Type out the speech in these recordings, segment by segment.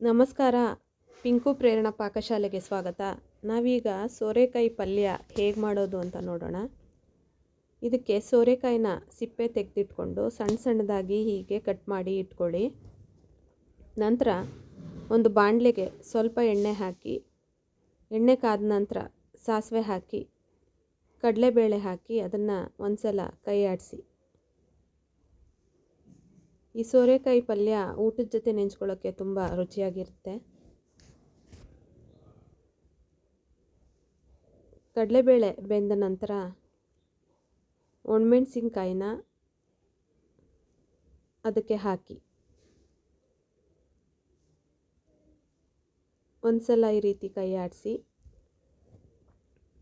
ನಮಸ್ಕಾರ. ಪಿಂಕು ಪ್ರೇರಣಾ ಪಾಕಶಾಲೆಗೆ ಸ್ವಾಗತ. ನಾವೀಗ ಸೋರೆಕಾಯಿ ಪಲ್ಯ ಹೇಗೆ ಮಾಡೋದು ಅಂತ ನೋಡೋಣ. ಇದಕ್ಕೆ ಸೋರೆಕಾಯಿನ ಸಿಪ್ಪೆ ತೆಗೆದಿಟ್ಕೊಂಡು ಸಣ್ಣ ಸಣ್ಣದಾಗಿ ಹೀಗೆ ಕಟ್ ಮಾಡಿ ಇಟ್ಕೊಳ್ಳಿ. ನಂತರ ಒಂದು ಬಾಣಲೆಗೆ ಸ್ವಲ್ಪ ಎಣ್ಣೆ ಹಾಕಿ, ಎಣ್ಣೆ ಕಾದ ನಂತರ ಸಾಸಿವೆ ಹಾಕಿ, ಕಡಲೆಬೇಳೆ ಹಾಕಿ ಅದನ್ನು ಒಂದು ಸಲ ಕೈ ಆಡಿಸಿ ಈ ಸೋರೆಕಾಯಿ ಪಲ್ಯ ಊಟದ ಜೊತೆ ನೆಂಚ್ಕೊಳ್ಳೋಕ್ಕೆ ತುಂಬ ರುಚಿಯಾಗಿರುತ್ತೆ. ಕಡಲೆಬೇಳೆ ಬೆಂದ ನಂತರ ಒಣಮೆಣ್ಸಿನ್ಕಾಯಿನ ಅದಕ್ಕೆ ಹಾಕಿ. ಒಂದು ಸಲ ಈ ರೀತಿ ಕೈ ಆಡಿಸಿ.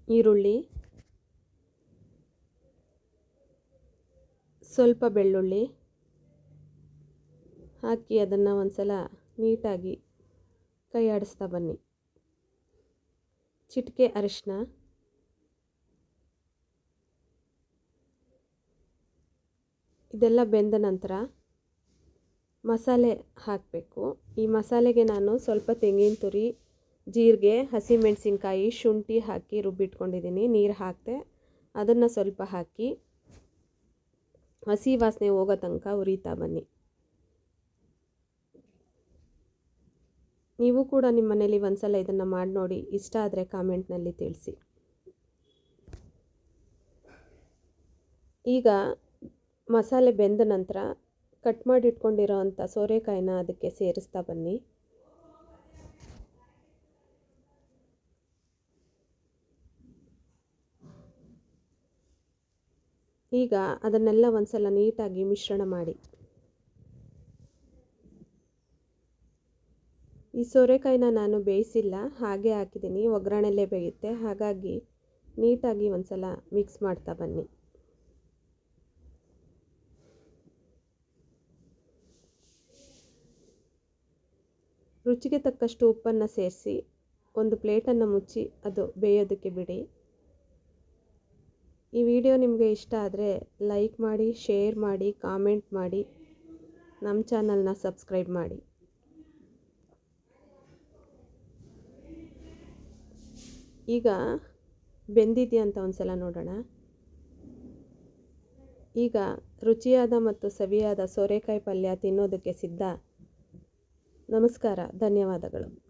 ಈರುಳ್ಳಿ. ಸ್ವಲ್ಪ ಬೆಳ್ಳುಳ್ಳಿ. ಹಾಕಿ ಅದನ್ನು ಒಂದು ಸಲ ನೀಟಾಗಿ ಕೈ ಆಡಿಸ್ತಾ ಬನ್ನಿ. ಚಿಟಿಕೆ ಅರಿಶಿನ. ಇದೆಲ್ಲ ಬೆಂದ ನಂತರ ಮಸಾಲೆ ಹಾಕಬೇಕು. ಈ ಮಸಾಲೆಗೆ ನಾನು ಸ್ವಲ್ಪ ತೆಂಗಿನ ತುರಿ, ಜೀರಿಗೆ, ಹಸಿಮೆಣಸಿನ್ಕಾಯಿ, ಶುಂಠಿ ಹಾಕಿ ರುಬ್ಬಿಟ್ಕೊಂಡಿದ್ದೀನಿ. ನೀರು ಹಾಕಿದೆ ಅದನ್ನು ಸ್ವಲ್ಪ ಹಾಕಿ ಹಸಿ ವಾಸನೆ ಹೋಗೋ ತನಕ ಉರಿತಾ ಬನ್ನಿ. ನೀವು ಕೂಡ ನಿಮ್ಮ ಮನೇಲಿ ಒಂದು ಸಲ ಇದನ್ನು ಮಾಡಿ ನೋಡಿ. ಇಷ್ಟ ಆದರೆ ಕಾಮೆಂಟ್ನಲ್ಲಿ ತಿಳಿಸಿ. ಈಗ ಮಸಾಲೆ ಬೆಂದ ನಂತರ ಕಟ್ ಮಾಡಿ ಇಟ್ಕೊಂಡಿರೋ ಅಂಥ ಸೋರೆಕಾಯಿನ ಅದಕ್ಕೆ ಸೇರಿಸ್ತಾ ಬನ್ನಿ. ಈಗ ಅದನ್ನೆಲ್ಲ ಒಂದ್ಸಲ ನೀಟಾಗಿ ಮಿಶ್ರಣ ಮಾಡಿ. ಈ ಸೋರೆಕಾಯಿನ ನಾನು ಬೇಯಿಸಿಲ್ಲ, ಹಾಗೆ ಹಾಕಿದ್ದೀನಿ. ಒಗ್ಗರಣೆಲ್ಲೇ ಬೇಯುತ್ತೆ. ಹಾಗಾಗಿ ನೀಟಾಗಿ ಒಂದು ಸಲ ಮಿಕ್ಸ್ ಮಾಡ್ತಾ ಬನ್ನಿ. ರುಚಿಗೆ ತಕ್ಕಷ್ಟು ಉಪ್ಪನ್ನು ಸೇರಿಸಿ ಒಂದು ಪ್ಲೇಟನ್ನು ಮುಚ್ಚಿ ಅದು ಬೇಯೋದಕ್ಕೆ ಬಿಡಿ. ಈ ವಿಡಿಯೋ ನಿಮಗೆ ಇಷ್ಟ ಆದರೆ ಲೈಕ್ ಮಾಡಿ, ಶೇರ್ ಮಾಡಿ, ಕಾಮೆಂಟ್ ಮಾಡಿ. ನಮ್ಮ ಚಾನಲ್ನ ಸಬ್ಸ್ಕ್ರೈಬ್ ಮಾಡಿ. ಈಗ ಬೆಂದಿದೆಯಾ ಅಂತ ಒಂದು ಸಲ ನೋಡೋಣ. ಈಗ ರುಚಿಯಾದ ಮತ್ತು ಸವಿಯಾದ ಸೋರೆಕಾಯಿ ಪಲ್ಯ ತಿನ್ನೋದಕ್ಕೆ ಸಿದ್ಧ. ನಮಸ್ಕಾರ, ಧನ್ಯವಾದಗಳು.